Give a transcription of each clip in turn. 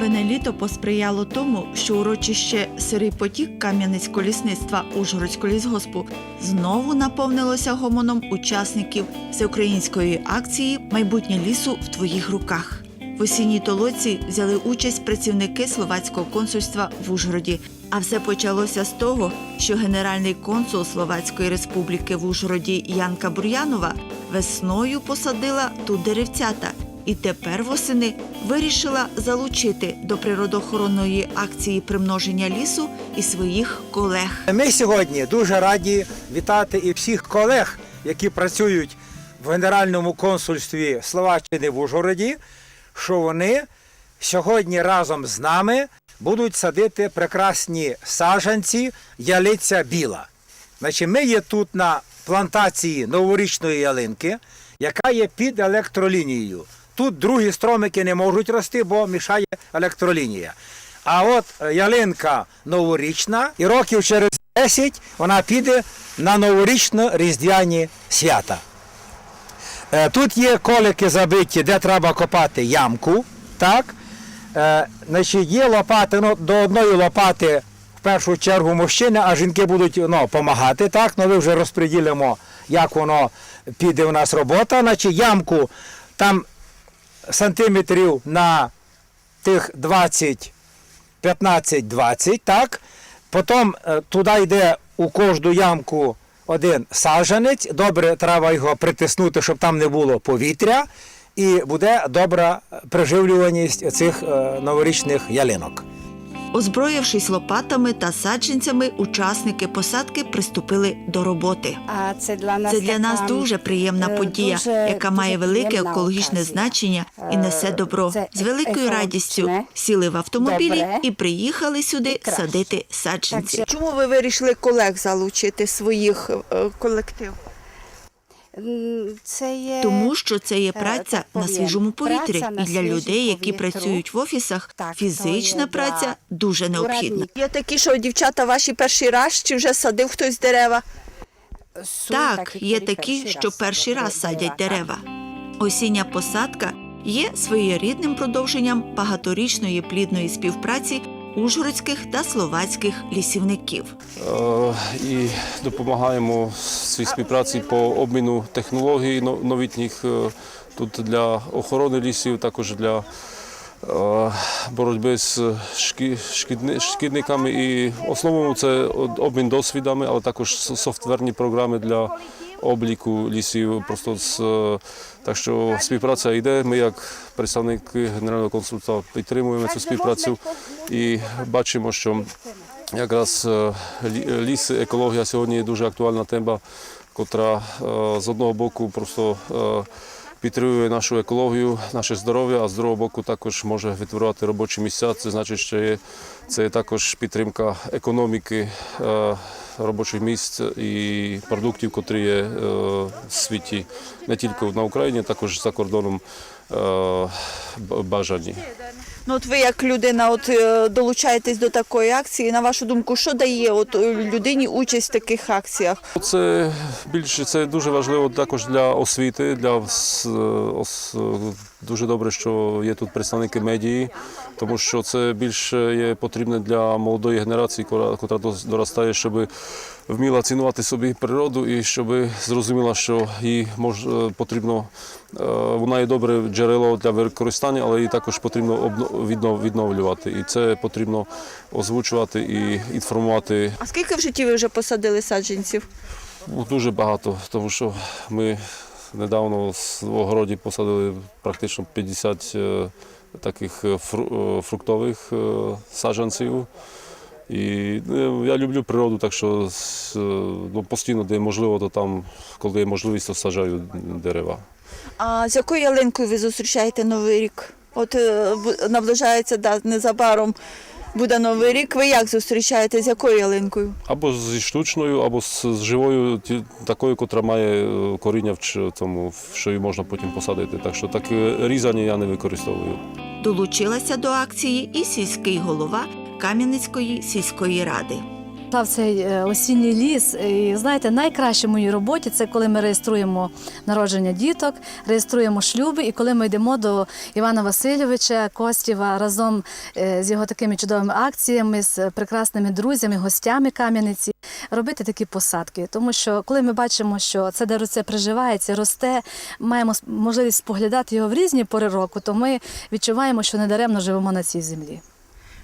Бабине літо посприяло тому, що урочище Сирий потік Кам'янецького лісництва Ужгородського лісгоспу знову наповнилося гомоном учасників всеукраїнської акції Майбутнє лісу в твоїх руках. В осінній толоці взяли участь працівники словацького консульства в Ужгороді. А все почалося з того, що генеральний консул Словацької республіки в Ужгороді Янка Бур'янова весною посадила тут деревцята і тепер восени вирішила залучити до природоохоронної акції примноження лісу і своїх колег. Ми сьогодні дуже раді вітати і всіх колег, які працюють в Генеральному консульстві Словаччини в Ужгороді, що вони сьогодні разом з нами будуть садити прекрасні саджанці ялиця біла. Значить, ми є тут на плантації новорічної ялинки, яка є під електролінією. Тут другі стромики не можуть рости, бо мішає електролінія. А от е, ялинка новорічна, і років через 10 вона піде на новорічно-різдвяні свята. Е, Тут є колики забиті, де треба копати ямку. Так? Е, значить, є лопати, ну, до одної лопати в першу чергу мужчини, а жінки будуть ну, допомагати. Так? Ну, ми вже розподілимо, як воно піде у нас робота. Значить, ямку там сантиметрів на тих 20, 15-20, так? Потім е, туди йде у кожну ямку один саджанець. Добре, треба його притиснути, щоб там не було повітря. І буде добра приживлюваність цих е, новорічних ялинок. Озброївшись лопатами та саджанцями, учасники посадки приступили до роботи. А це для нас, Це для нас дуже приємна е, подія, дуже- яка має велике екологічне оказія. значення і Е, несе добро. це З великою радістю сіли в автомобілі добре і приїхали сюди і садити саджанці. Так Чому ви вирішили колег залучити своїх е, колектив? Це є Тому що це є е, праця на свіжому повітрі, праця і для людей, які повітру. працюють в офісах, Так, фізична праця дуже необхідна. Є такі, що дівчата ваші перший раз чи вже садив хтось дерева? Так, такі, є такі, перший що перший раз садять дерева. Осіння посадка є своєрідним продовженням багаторічної плідної співпраці ужгородських та словацьких лісівників. Е, і допомагаємо в цій співпраці по обміну технологій новітніх е, тут для охорони лісів, також для е, боротьби з шкідниками. І основному це обмін досвідами, але також софтверні програми для обліку лісів. Просто з, так що співпраця йде. Ми, як представники Генерального консульта, підтримуємо цю співпрацю і бачимо, що Якраз е, ліс, екологія сьогодні дуже актуальна тема, котра е, з одного боку просто е, підтримує нашу екологію, наше здоров'я, а з другого боку також може відтворювати робочі місця. Це значить, що є, це також підтримка економіки робочих місць і продуктів, котрі є е, в світі не тільки на Україні, також за кордоном е, бажані. Ну, от ви як людина от, е, долучаєтесь до такої акції. На вашу думку, що дає от, людині участь в таких акціях? Це більше це дуже важливо також для освіти. Для дуже добре, що є тут представники медії, тому що це більше є потрібне для молодої генерації, котра доростає, щоб вміла цінувати собі природу і щоб зрозуміла, що їй мож, е, потрібно. е, Вона є добре джерело для використання, але її також потрібно відновлювати. І це потрібно озвучувати і інформувати А скільки в житті ви вже посадили саджанців? Ну, Дуже багато, тому що ми недавно в огороді посадили практично 50 е, таких е, е, фруктових саджанців. І я люблю природу, так що ну, постійно, де можливо, то там, коли є можливість, то саджаю дерева. А з якою ялинкою ви зустрічаєте Новий рік? От наближається да, незабаром буде Новий рік. Ви як зустрічаєте? З якою ялинкою? Або зі штучною, або з, з живою, ті- такою, котра має е, коріння в тому, що її можна потім посадити. Так що так різання я не використовую. Долучилася до акції і сільський голова Кам'янецької сільської ради. Та в цей е, осінній ліс. І знаєте, найкраще в моїй роботі це коли ми реєструємо народження діток, реєструємо шлюби, і коли ми йдемо до Івана Васильовича Костєва разом е, з його такими чудовими акціями, з прекрасними друзями, гостями Кам'яниці, робити такі посадки. Тому що коли ми бачимо, що це дерево приживається, росте, маємо можливість споглядати його в різні пори року, то ми відчуваємо, що недаремно живемо на цій землі.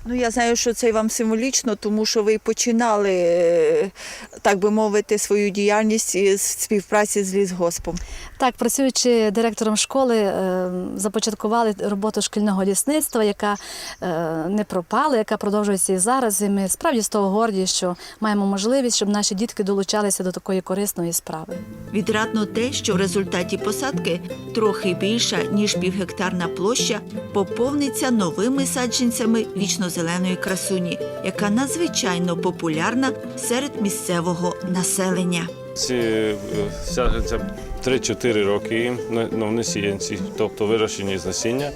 Ну я знаю, що це вам символічно, тому що ви починали, е, так би мовити, свою діяльність із співпраці з лісгоспом. Так, працюючи директором школи, е, започаткували роботу шкільного лісництва, яка е, не пропала, яка продовжується і зараз. І ми справді з того горді, що маємо можливість, щоб наші дітки долучалися до такої корисної справи. Відрадно те, що в результаті посадки трохи більша ніж півгектарна площа поповниться новими саджанцями вічнозеленої красуні, яка надзвичайно популярна серед місцевого населення. Ці е, саджанцям 3-4 роки ну, вони сіянці, тобто вирощені з насіння.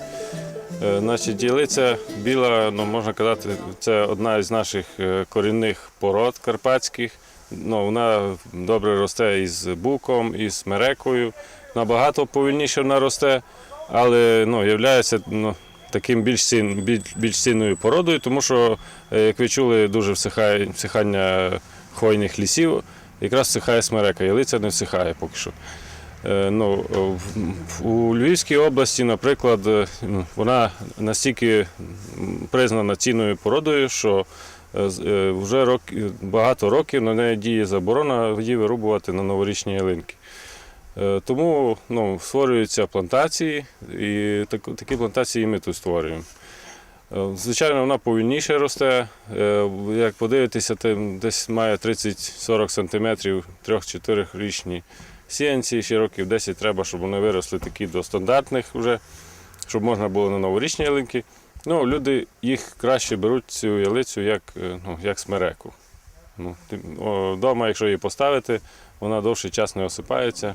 Е, Значить, ялиця біла, ну, можна казати, це одна із наших е, корінних пород карпатських. Ну, вона добре росте із буком, із мерекою. Набагато повільніше вона росте, але ну, є ну, таким більш, цін, більш, цінною породою, тому що, е, як ви чули, дуже всихання хвойних лісів, якраз всихає смерека. Ялиця не всихає поки що. Е, Ну, у Львівській області, наприклад, е, ну, вона настільки признана цінною породою, що вже рок, багато років на неї діє заборона її вирубувати на новорічні ялинки. Е, Тому ну, створюються плантації, і так- такі плантації ми тут створюємо. Е, Звичайно, вона повільніше росте. Е, Як подивитися, десь має 30-40 см, 3-4 річні сіянці, ще років 10 треба, щоб вони виросли такі до стандартних вже, щоб можна було на новорічні ялинки. Ну, люди їх краще беруть цю ялицю як, ну, як смереку. Ну, Вдома, якщо її поставити, вона довший час не осипається.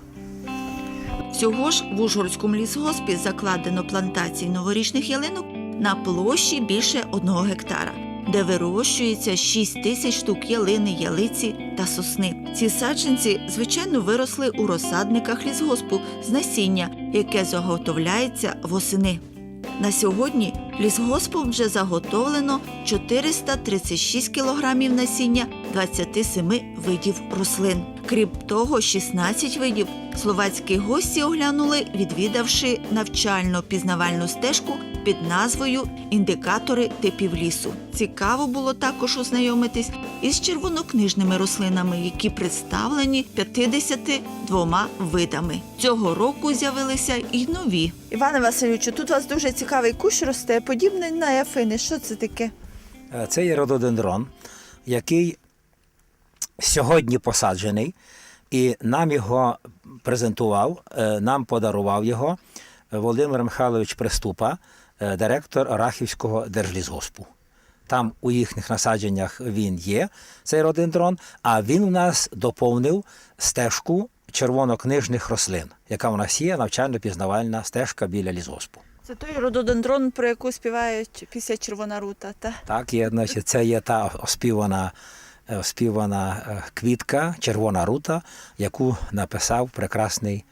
Всього ж в Ужгородському лісгоспі закладено плантацій новорічних ялинок на площі більше одного гектара, де вирощується 6 тисяч штук ялини, ялиці та сосни. Ці саджанці, звичайно, виросли у розсадниках лісгоспу з насіння, яке заготовляється восени. На сьогодні лісгоспом вже заготовлено 436 кілограмів насіння 27 видів рослин. Крім того, 16 видів словацькі гості оглянули, відвідавши навчально-пізнавальну стежку під назвою Індикатори типів лісу. Цікаво було також ознайомитись із червонокнижними рослинами, які представлені 52 видами. Цього року з'явилися і нові. Іване Васильовичу, тут у вас дуже цікавий кущ росте, подібний на яфини. Що це таке? Е, Це є рододендрон, який сьогодні посаджений, і нам його презентував, е, нам подарував його Володимир Михайлович Приступа, е, директор Рахівського держлісгоспу. Там у їхніх насадженнях він є, цей рододендрон, а він у нас доповнив стежку червонокнижних рослин, яка у нас є навчально-пізнавальна стежка біля лісгоспу. Це той рододендрон, про яку співають після Червона рута. Та? Так, є, значить, це є та оспівана, е, оспівана е, квітка, червона рута, яку написав прекрасний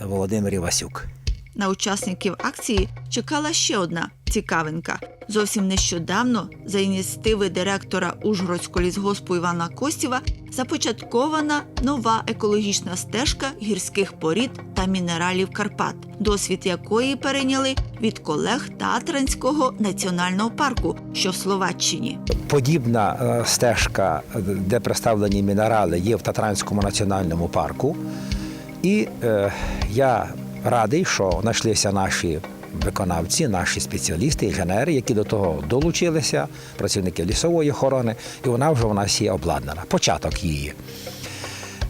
е, Володимир Івасюк. На учасників акції чекала ще одна цікавинка. Зовсім нещодавно, за ініціативи директора Ужгородського лісгоспу Івана Костєва, започаткована нова екологічна стежка гірських порід та мінералів Карпат, досвід якої перейняли від колег Татранського національного парку, що в Словаччині. Подібна е, стежка, де представлені мінерали, є в Татранському національному парку. І е, я радий, що знайшлися наші виконавці, наші спеціалісти, інженери, які до того долучилися, працівники лісової охорони, і вона вже у нас є обладнана. Початок її.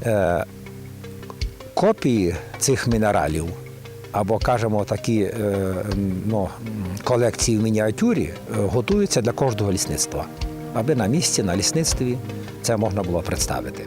Е, копії цих мінералів, або кажемо такі е, ну, колекції в мініатюрі, е, готуються для кожного лісництва, аби на місці, на лісництві це можна було представити.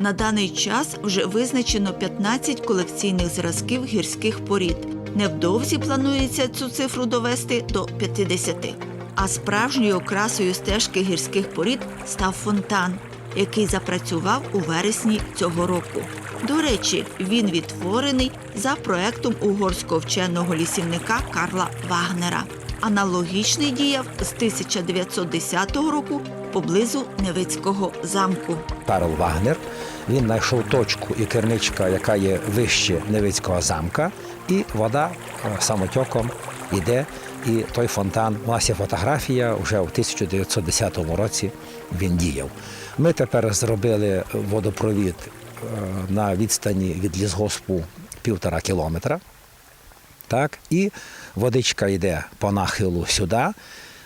На даний час вже визначено 15 колекційних зразків гірських порід. Невдовзі планується цю цифру довести до 50. А справжньою окрасою стежки гірських порід став фонтан, який запрацював у вересні цього року. До речі, він відтворений за проектом угорського вченого лісівника Карла Вагнера. Аналогічний діяв з 1910 року поблизу Невицького замку. Карл Вагнер. Він знайшов точку і керничка, яка є вище Невицького замка, і вода е, самотьоком йде. І той фонтан, у нас є фотографія, вже в 1910 році він діяв. Ми тепер зробили водопровід е, на відстані від лісгоспу півтора кілометра. Так, і водичка йде по нахилу сюди.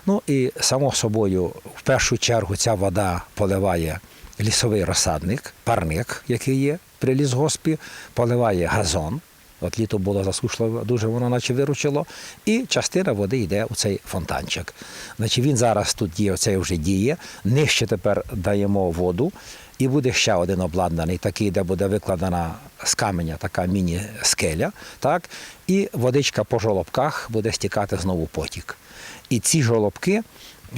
Ну і само собою, в першу чергу, ця вода поливає лісовий розсадник, парник, який є при лісгоспі, поливає газон. От літо було засушливо, дуже воно наче виручило. І частина води йде у цей фонтанчик. Значить, він зараз тут діє, оце вже діє. Нижче тепер даємо воду, і буде ще один обладнаний, такий, де буде викладена з каменя така міні-скеля. Так? І водичка по жолобках буде стікати знову потік. І ці жолобки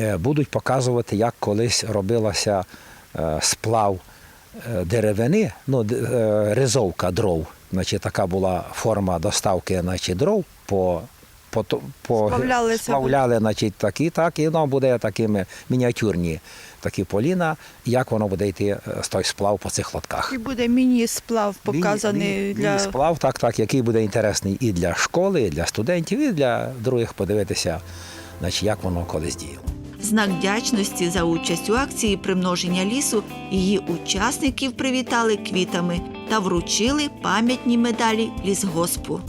е, будуть показувати, як колись робилася е, сплав е, деревини, ну, ризовка дров. Значить, така була форма доставки значить, дров по. По, по Сплавляли значить, такі, так, і воно буде такими мініатюрні такі поліна, як воно буде йти е, з той сплав по цих лотках. І буде міні-сплав показаний Міні- для міні-сплав, так, так, який буде інтересний і для школи, і для студентів, і для других подивитися, значить, як воно колись діяло. Знак вдячності за участь у акції примноження лісу її учасників привітали квітами та вручили пам'ятні медалі лісгоспу.